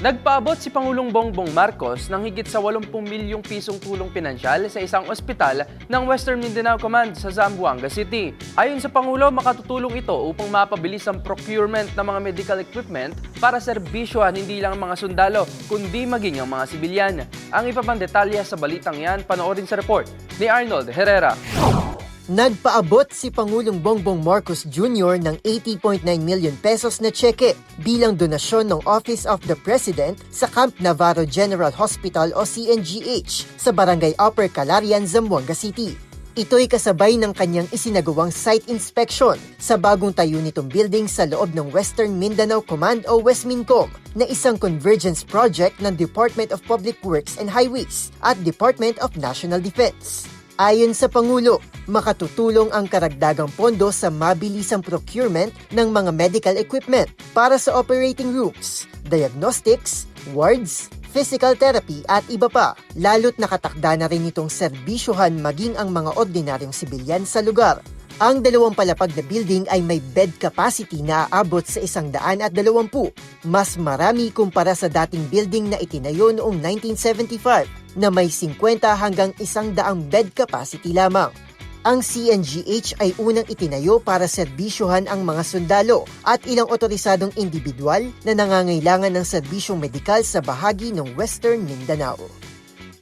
Nagpaabot si Pangulong Bongbong Marcos ng higit sa 80 milyong pisong tulong pinansyal sa isang ospital ng Western Mindanao Command sa Zamboanga City. Ayon sa Pangulo, makatutulong ito upang mapabilis ang procurement ng mga medical equipment para serbisyohan hindi lang ang mga sundalo, kundi maging ang mga sibilyan. Ang iba pang detalye sa balitang yan, panoorin sa report ni Arnold Herrera. Nagpaabot si Pangulong Bongbong Marcos Jr. ng 80.9 million pesos na tseke bilang donasyon ng Office of the President sa Camp Navarro General Hospital o CNGH sa Barangay Upper Calarian, Zamboanga City. Ito'y kasabay ng kanyang isinagawang site inspection sa bagong tayo nitong building sa loob ng Western Mindanao Command o Westmincom na isang convergence project ng Department of Public Works and Highways at Department of National Defense. Ayon sa Pangulo, makatutulong ang karagdagang pondo sa mabilisang procurement ng mga medical equipment para sa operating rooms, diagnostics, wards, physical therapy at iba pa. Lalo't nakatakda na rin itong serbisyohan maging ang mga ordinaryong sibilyan sa lugar. Ang dalawang palapag na building ay may bed capacity na aabot sa isang daan at dalawampu. Mas marami kumpara sa dating building na itinayo noong 1975 na may 50 hanggang isang daang bed capacity lamang. Ang CNGH ay unang itinayo para serbisyohan ang mga sundalo at ilang otorisadong individual na nangangailangan ng serbisyong medikal sa bahagi ng Western Mindanao.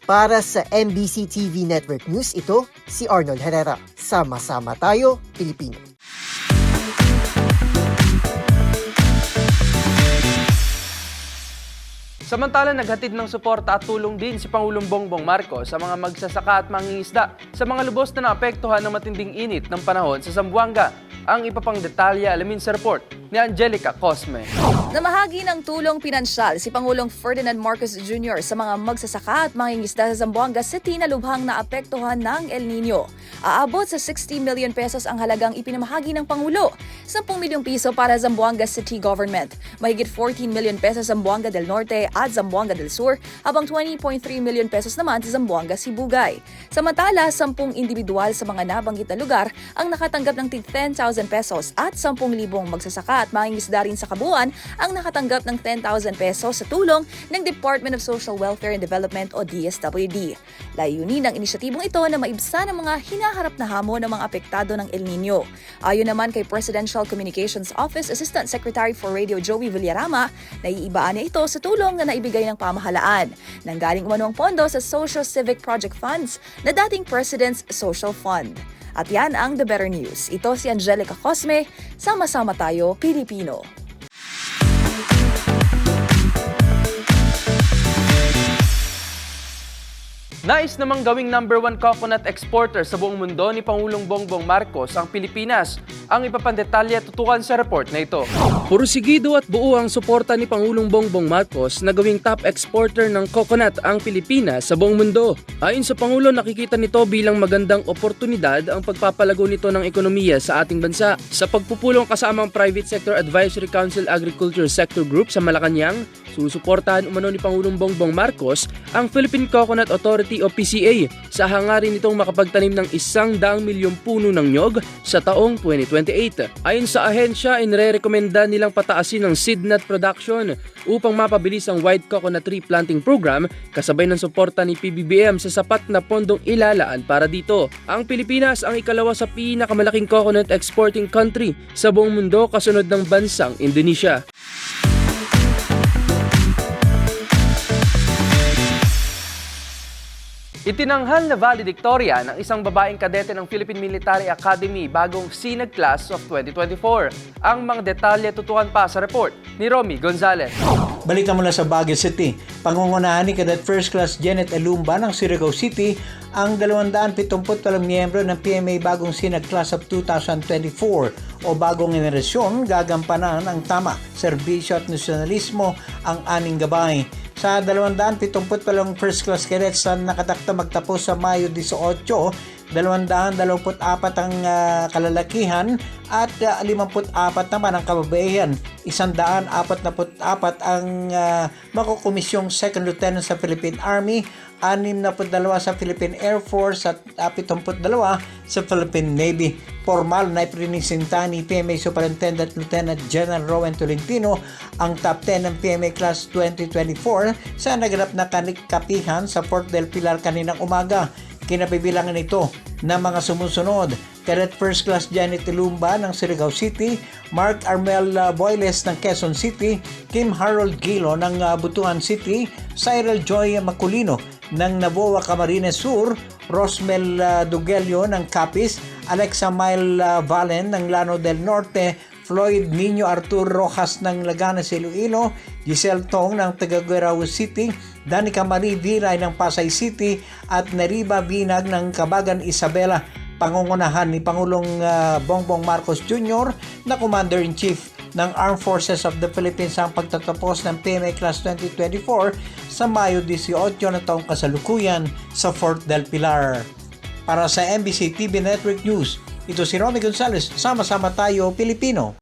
Para sa MBC TV Network News, ito si Arnold Herrera. Sama-sama tayo, Pilipino. Samantala, naghatid ng suporta at tulong din si Pangulong Bongbong Marcos sa mga magsasaka at mangingisda sa mga lubos na naapektuhan ng matinding init ng panahon sa Zamboanga. Ang iba pang detalye alamin sa report ni Angelica Cosme. Namahagi ng tulong pinansyal si Pangulong Ferdinand Marcos Jr. sa mga magsasaka at mangingisda sa Zamboanga City na lubhang naapektuhan ng El Nino. Aabot sa 60 million pesos ang halagang ipinamahagi ng Pangulo, 10 milyong piso para Zamboanga City Government, mahigit 14 million pesos sa Zamboanga del Norte at Zamboanga del Sur, habang 20.3 million pesos naman sa Zamboanga Sibugay. Samantala, 10 individual sa mga nabanggit na lugar ang nakatanggap ng tig 10,000 pesos at 10,000 magsasaka at mangingisda rin sa kabuuan ang nakatanggap ng 10,000 pesos sa tulong ng Department of Social Welfare and Development o DSWD. Layunin ng inisyatibong ito na maibsan ang mga hinaharap na hamon ng mga apektado ng El Nino. Ayon naman kay Presidential Communications Office Assistant Secretary for Radio Joey Villarama, naiibaan niya ito sa tulong na naibigay ng pamahalaan. Nanggaling umano ang pondo sa Social Civic Project Funds na dating President's Social Fund. At yan ang The Better News. Ito si Angelica Cosme. Sama-sama tayo, Pilipino. Nais namang gawing number one coconut exporter sa buong mundo ni Pangulong Bongbong Marcos ang Pilipinas. Ang ipapandetalye tutukan sa report na ito. Pursigido at buo ang suporta ni Pangulong Bongbong Marcos na gawing top exporter ng coconut ang Pilipinas sa buong mundo. Ayon sa Pangulo, nakikita nito bilang magandang oportunidad ang pagpapalago nito ng ekonomiya sa ating bansa. Sa pagpupulong kasama ang Private Sector Advisory Council Agriculture Sector Group sa Malacanang, Susuportahan umano ni Pangulong Bongbong Marcos ang Philippine Coconut Authority o PCA sa hangarin nitong makapagtanim ng isang daang milyong puno ng nyog sa taong 2028. Ayon sa ahensya, inire-rekomenda nilang pataasin ang seed nut production upang mapabilis ang White Coconut Tree Planting Program kasabay ng suporta ni PBBM sa sapat na pondong ilalaan para dito. Ang Pilipinas ang ikalawa sa pinakamalaking coconut exporting country sa buong mundo kasunod ng bansang Indonesia. Itinanghal na valedictorian ng isang babaeng kadete ng Philippine Military Academy bagong Sinag Class of 2024. Ang mga detalye tutukan pa sa report ni Romy Gonzalez. Balita mula sa Baguio City. Pangungunahan ni Cadet First Class Janet Alumba ng Surigao City ang 278 miyembro ng PMA Bagong Sinag Class of 2024 o bagong generasyon gagampanan ang tama, serbisyo at nasyonalismo ang aning gabay. Sa 278 first class cadets na nakatakta magtapos sa Mayo 18, 224 ang ah, kalalakihan at ah, 54 naman ang kababaihan. 144 ang uh, makukumisyong second lieutenant sa Philippine Army, 62 sa Philippine Air Force at ah, 72 sa Philippine Navy. Formal na iprinisinta ni PMA Superintendent Lieutenant General Rowan Tolentino ang top 10 ng PMA Class 2024 sa naganap na kanikapihan sa Fort del Pilar kaninang umaga. Kinabibilangan ito ng mga sumusunod. Cadet First Class Janet Lumba ng Surigao City, Mark Armel uh, Boyles ng Quezon City, Kim Harold Gilo ng uh, Butuan City, Cyril Joy Maculino ng Navoa Camarines Sur, Rosmel uh, Dugelio ng Capiz, Alexa Mile Valen ng Lano del Norte, Floyd Nino Artur Rojas ng Laganas Iloilo, Giselle Tong ng Tagaguerao City, Danica Marie Viray ng Pasay City at Nariba Binag ng Kabagan Isabela. Pangungunahan ni Pangulong ah, Bongbong Marcos Jr. na Commander-in-Chief ng Armed Forces of the Philippines ang pagtatapos ng PMA Class 2024 sa Mayo 18 na taong kasalukuyan sa Fort del Pilar. Para sa MBC TV Network News, ito si Romy Gonzalez. Sama-sama tayo, Pilipino.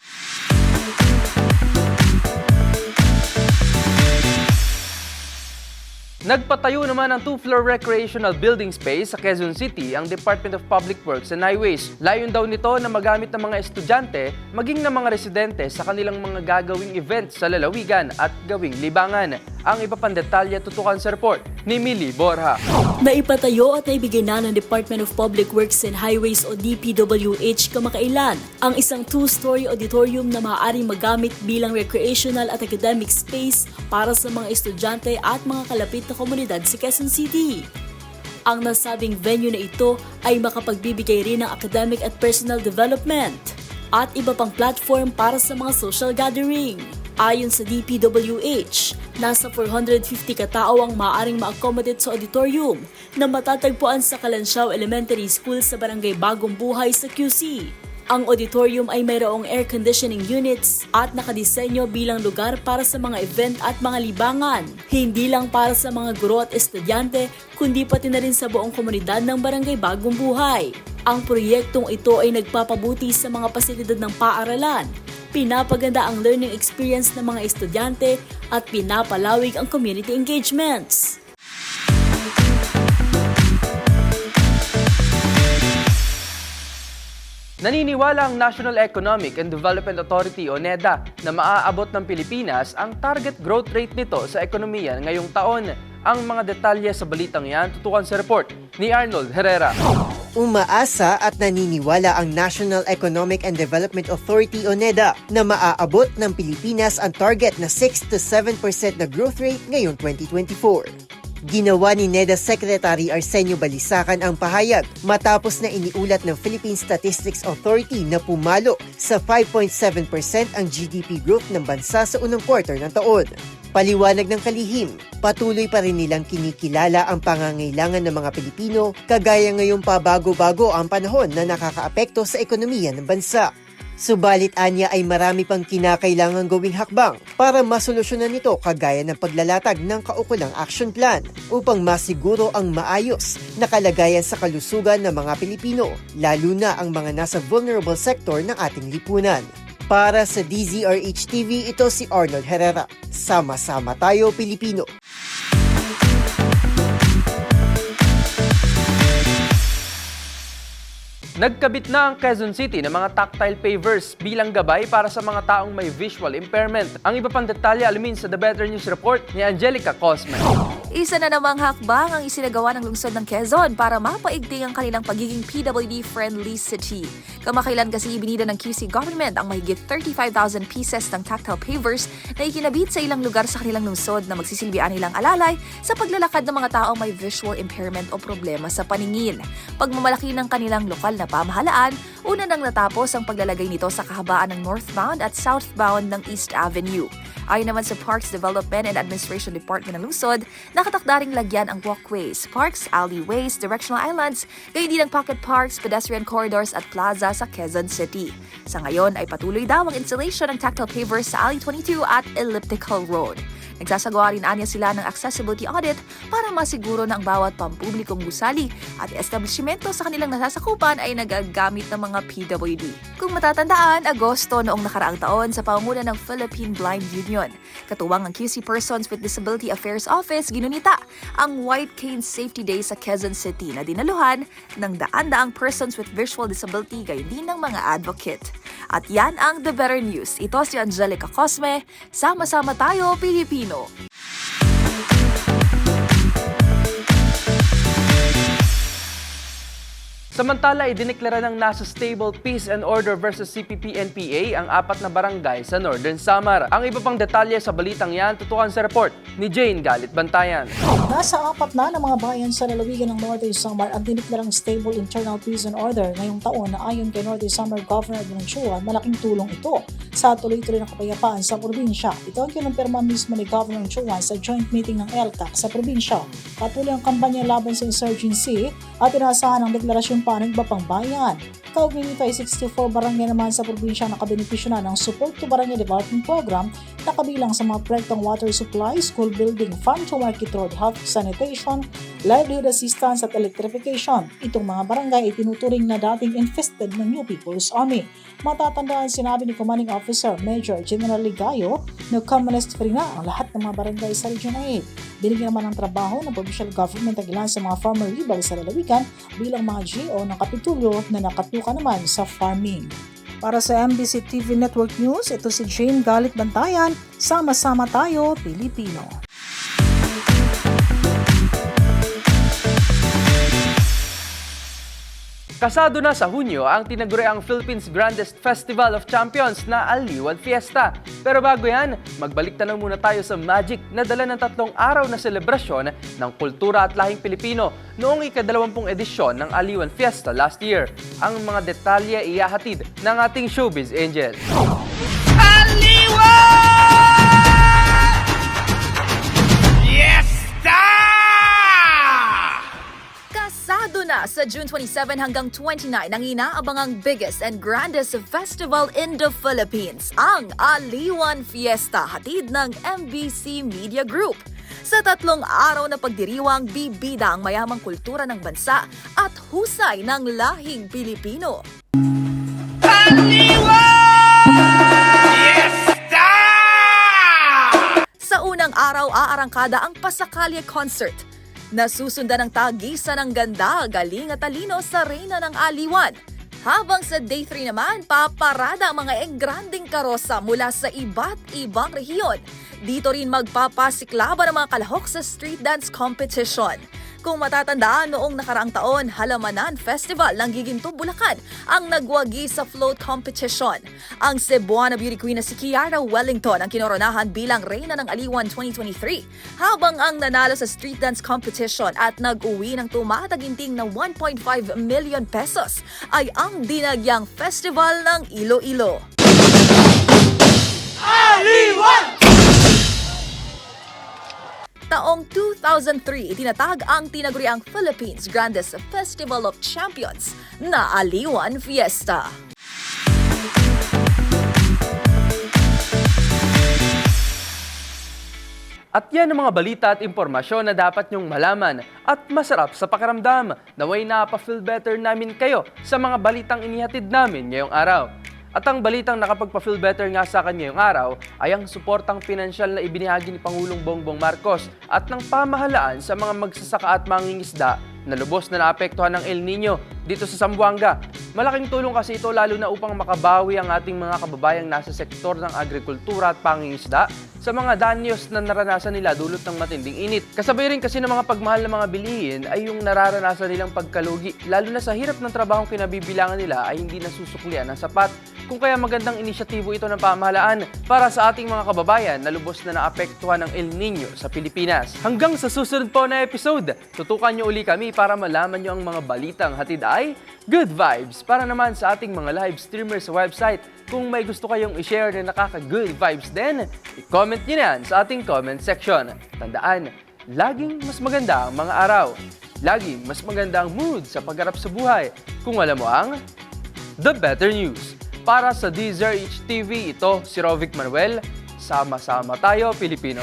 Nagpatayo naman ng two-floor recreational building space sa Quezon City ang Department of Public Works and Highways. Layon daw nito na magamit ng mga estudyante maging ng mga residente sa kanilang mga gagawing events sa lalawigan at gawing libangan. Ang iba pang detalye tutukan sa report ni Millie Borja. Naipatayo at naibigay na ng Department of Public Works and Highways o DPWH kamakailan ang isang two-story auditorium na maaaring magamit bilang recreational at academic space para sa mga estudyante at mga kalapit na komunidad sa Quezon City. Ang nasabing venue na ito ay makapagbibigay rin ng academic at personal development at iba pang platform para sa mga social gathering. Ayon sa DPWH, nasa 450 katao ang maaaring ma-accommodate sa auditorium na matatagpuan sa Kalansiaw Elementary School sa Barangay Bagong Buhay sa QC. Ang auditorium ay mayroong air conditioning units at nakadisenyo bilang lugar para sa mga event at mga libangan. Hindi lang para sa mga guro at estudyante, kundi pati na rin sa buong komunidad ng Barangay Bagong Buhay. Ang proyektong ito ay nagpapabuti sa mga pasilidad ng paaralan, pinapaganda ang learning experience ng mga estudyante at pinapalawig ang community engagements. Naniniwala ang National Economic and Development Authority o NEDA na maaabot ng Pilipinas ang target growth rate nito sa ekonomiya ngayong taon. Ang mga detalye sa balitang yan tutukan sa report ni Arnold Herrera. Umaasa at naniniwala ang National Economic and Development Authority o NEDA na maaabot ng Pilipinas ang target na 6 to 7% na growth rate ngayong 2024. Ginawa ni NEDA Secretary Arsenio Balisacan ang pahayag matapos na iniulat ng Philippine Statistics Authority na pumalo sa 5.7% ang GDP growth ng bansa sa unang quarter ng taon. Paliwanag ng kalihim, patuloy pa rin nilang kinikilala ang pangangailangan ng mga Pilipino kagaya ngayong pabago-bago ang panahon na nakakaapekto sa ekonomiya ng bansa. Subalit anya ay marami pang kinakailangang gawing hakbang para masolusyonan nito kagaya ng paglalatag ng kaukulang action plan upang masiguro ang maayos na kalagayan sa kalusugan ng mga Pilipino, lalo na ang mga nasa vulnerable sector ng ating lipunan. Para sa DZRH TV, ito si Arnold Herrera. Sama-sama tayo, Pilipino. Nagkabit na ang Quezon City ng mga tactile pavers bilang gabay para sa mga taong may visual impairment. Ang iba pang detalye alamin sa The Better News Report ni Angelica Cosme. Isa na namang hakbang ang isinagawa ng lungsod ng Quezon para mapaigting ang kanilang pagiging PWD-friendly city. Kamakailan kasi ibinida ng QC government ang mahigit 35,000 pieces ng tactile pavers na ikinabit sa ilang lugar sa kanilang lungsod na magsisilbian nilang alalay sa paglalakad ng mga taong may visual impairment o problema sa paningin. Pagmamalaki ng kanilang lokal na pamahalaan, una nang natapos ang paglalagay nito sa kahabaan ng northbound at southbound ng East Avenue. Ayon naman sa Parks Development and Administration Department ng lungsod, nakatakda ring lagyan ang walkways, parks, alleyways, directional islands, gayon din ang pocket parks, pedestrian corridors at plaza sa Quezon City. Sa ngayon ay patuloy daw ang installation ng tactile pavers sa Alley 22 at Elliptical Road. Nagsasagawa rin anya sila ng accessibility audit para masiguro na ang bawat pampublikong gusali at establishmento sa kanilang nasasakupan ay nagagamit ng mga PWD. Kung matatandaan, Agosto noong nakaraang taon sa pamumuno ng Philippine Blind Union. Katuwang ang QC Persons with Disability Affairs Office, ginunita ang White Cane Safety Day sa Quezon City na dinaluhan ng daan-daang persons with visual disability gayon din ng mga advocate. At yan ang The Better News. Ito si Angelica Cosme. Sama-sama tayo, Pilipino. Samantala, idineklara ng nasa Stable Peace and Order versus CPP-NPA ang apat na barangay sa Northern Samar. Ang iba pang detalye sa balitang yan, tutukan sa report ni Jane Galit Bantayan. Nasa apat na ng mga bayan sa lalawigan ng Northern Samar ang diniklarang stable internal peace and order ngayong taon na ayon kay Northern Samar Governor Valenzuela, malaking tulong ito sa tuloy-tuloy na kapayapaan sa probinsya. Ito ang kinumpirma mismo ni Governor Chua sa joint meeting ng ELCAC sa probinsya. Patuloy ang kampanya laban sa insurgency at inaasahan ang deklarasyon ng pang bayan. Kaugnay nito ay 64 barangay naman sa probinsya na kabenepisyo na ng Support to Barangay Development Program na kabilang sa mga proyektong water supply, school building, farm to market road, health sanitation, livelihood assistance at electrification. Itong mga barangay ay tinuturing na dating infested ng New People's Army. Matatandaan sinabi ni Commanding Officer Major General Ligayo na communist free na ang lahat ng mga barangay sa Region 8. Binigyan naman ng trabaho ng provincial government ang ilan sa mga farmer rebel sa lalawigan bilang mga GO ng kapitulyo na nakatuka naman sa farming. Para sa MBC TV Network News, ito si Jane Galit Bantayan. Sama-sama tayo, Pilipino. Kasado na sa Hunyo ang tinaguriang Philippines Grandest Festival of Champions na Aliwan Fiesta. Pero bago yan, magbalik tanong muna tayo sa magic na dala ng tatlong araw na selebrasyon ng kultura at lahing Pilipino noong ikadalawampung edisyon ng Aliwan Fiesta last year. Ang mga detalye iyahatid ng ating showbiz angel. Kasado na sa June 27 hanggang 29 ang inaabangang biggest and grandest festival in the Philippines, ang Aliwan Fiesta, hatid ng MBC Media Group. Sa tatlong araw na pagdiriwang, bibida ang mayamang kultura ng bansa at husay ng lahing Pilipino. Sa unang araw, aarangkada ang Pasakalye Concert. Nasusundan ng tagisan ng ganda, galing at talino sa Reyna ng Aliwan. Habang sa day 3 naman, paparada ang mga engranding karosa mula sa iba't ibang rehiyon. Dito rin magpapasiklaban ang mga kalahok sa street dance competition. Kung matatandaan noong nakaraang taon, Halamanan Festival ng Giginto, Bulacan ang nagwagi sa float competition. Ang Cebuana beauty queen na si Kiara Wellington ang kinoronahan bilang Reyna ng Aliwan 2023, habang ang nanalo sa street dance competition at nag-uwi ng tumataginting na 1.5 million pesos ay ang dinagyang Festival ng Iloilo. Taong 2003, itinatag ang tinaguriang Philippines Grandest Festival of Champions na Aliwan Fiesta. At yan ang mga balita at impormasyon na dapat nyong malaman at masarap sa pakiramdam. Naway napapa-feel better namin kayo sa mga balitang inihatid namin ngayong araw. At ang balitang nakapagpa-feel better nga sa akin ngayong araw ay ang suportang pinansyal na ibinahagi ni Pangulong Bongbong Marcos at ng pamahalaan sa mga magsasaka at mangingisda na lubos na naapektuhan ng El Nino dito sa Zamboanga. Malaking tulong kasi ito lalo na upang makabawi ang ating mga kababayang nasa sektor ng agrikultura at pangingisda sa mga danyos na naranasan nila dulot ng matinding init. Kasabay rin kasi ng mga pagmahal ng mga bilihin ay yung nararanasan nilang pagkalugi, lalo na sa hirap ng trabahong kinabibilangan nila ay hindi nasusuklian ng sapat. Kung kaya magandang inisyatibo ito ng pamahalaan para sa ating mga kababayan na lubos na naapektuhan ng El Nino sa Pilipinas. Hanggang sa susunod po na episode, tutukan niyo uli kami para malaman niyo ang mga balitang hatid ay good vibes para naman sa ating mga live streamers sa website. Kung may gusto kayong i-share na nakaka-good vibes din, i-comment niyo na yan sa ating comment section. Tandaan, laging mas maganda ang mga araw. Laging mas maganda ang mood sa pagharap sa buhay. Kung alam mo ang The Better News. Para sa DZRH TV, ito si Rovic Manuel. Sama-sama tayo, Pilipino.